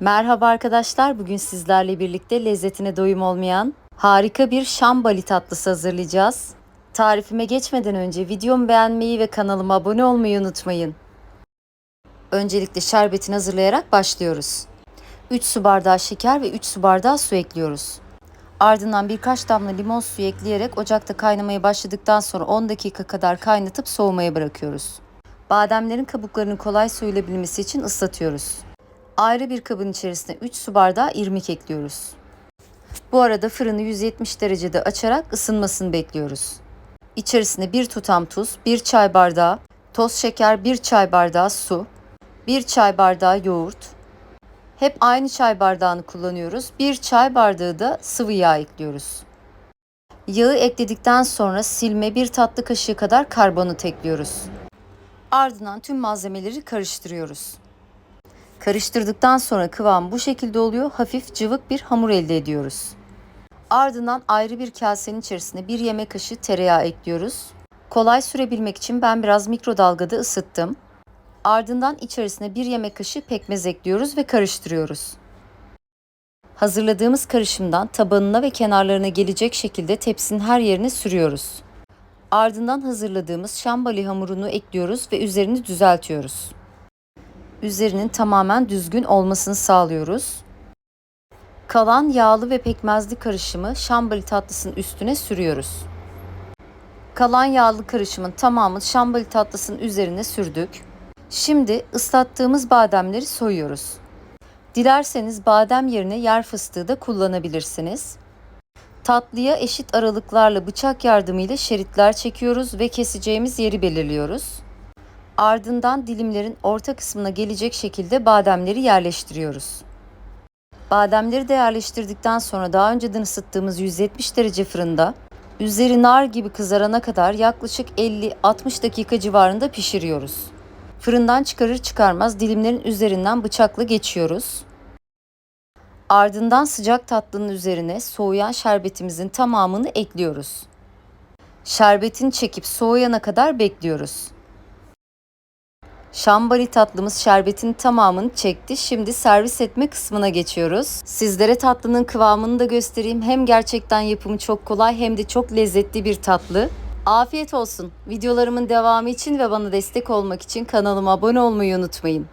Merhaba arkadaşlar. Bugün sizlerle birlikte lezzetine doyum olmayan harika bir şambali tatlısı hazırlayacağız. Tarifime geçmeden önce videomu beğenmeyi ve kanalıma abone olmayı unutmayın. Öncelikle şerbetini hazırlayarak başlıyoruz. 3 su bardağı şeker ve 3 su bardağı su ekliyoruz. Ardından birkaç damla limon suyu ekleyerek ocakta kaynamaya başladıktan sonra 10 dakika kadar kaynatıp soğumaya bırakıyoruz. Bademlerin kabuklarının kolay soyulabilmesi için ıslatıyoruz. Ayrı bir kabın içerisine 3 su bardağı irmik ekliyoruz. Bu arada fırını 170 derecede açarak ısınmasını bekliyoruz. İçerisine 1 tutam tuz, 1 çay bardağı toz şeker, 1 çay bardağı su, 1 çay bardağı yoğurt. Hep aynı çay bardağını kullanıyoruz. 1 çay bardağı da sıvı yağ ekliyoruz. Yağı ekledikten sonra silme 1 tatlı kaşığı kadar karbonat ekliyoruz. Ardından tüm malzemeleri karıştırıyoruz. Karıştırdıktan sonra kıvam bu şekilde oluyor. Hafif cıvık bir hamur elde ediyoruz. Ardından ayrı bir kasenin içerisine bir yemek kaşığı tereyağı ekliyoruz. Kolay sürebilmek için ben biraz mikrodalgada ısıttım. Ardından içerisine bir yemek kaşığı pekmez ekliyoruz ve karıştırıyoruz. Hazırladığımız karışımdan tabanına ve kenarlarına gelecek şekilde tepsinin her yerine sürüyoruz. Ardından hazırladığımız şambali hamurunu ekliyoruz ve üzerini düzeltiyoruz. Üzerinin tamamen düzgün olmasını sağlıyoruz. Kalan yağlı ve pekmezli karışımı şambali tatlısının üstüne sürüyoruz. Kalan yağlı karışımın tamamını şambali tatlısının üzerine sürdük. Şimdi ıslattığımız bademleri soyuyoruz. Dilerseniz badem yerine yer fıstığı da kullanabilirsiniz. Tatlıya eşit aralıklarla bıçak yardımıyla şeritler çekiyoruz ve keseceğimiz yeri belirliyoruz. Ardından dilimlerin orta kısmına gelecek şekilde bademleri yerleştiriyoruz. Bademleri de yerleştirdikten sonra daha önceden ısıttığımız 170 derece fırında üzeri nar gibi kızarana kadar yaklaşık 50-60 dakika civarında pişiriyoruz. Fırından çıkarır çıkarmaz dilimlerin üzerinden bıçakla geçiyoruz. Ardından sıcak tatlının üzerine soğuyan şerbetimizin tamamını ekliyoruz. Şerbetini çekip soğuyana kadar bekliyoruz. Şambali tatlımız şerbetin tamamını çekti. Şimdi servis etme kısmına geçiyoruz. Sizlere tatlının kıvamını da göstereyim. Hem gerçekten yapımı çok kolay hem de çok lezzetli bir tatlı. Afiyet olsun. Videolarımın devamı için ve bana destek olmak için kanalıma abone olmayı unutmayın.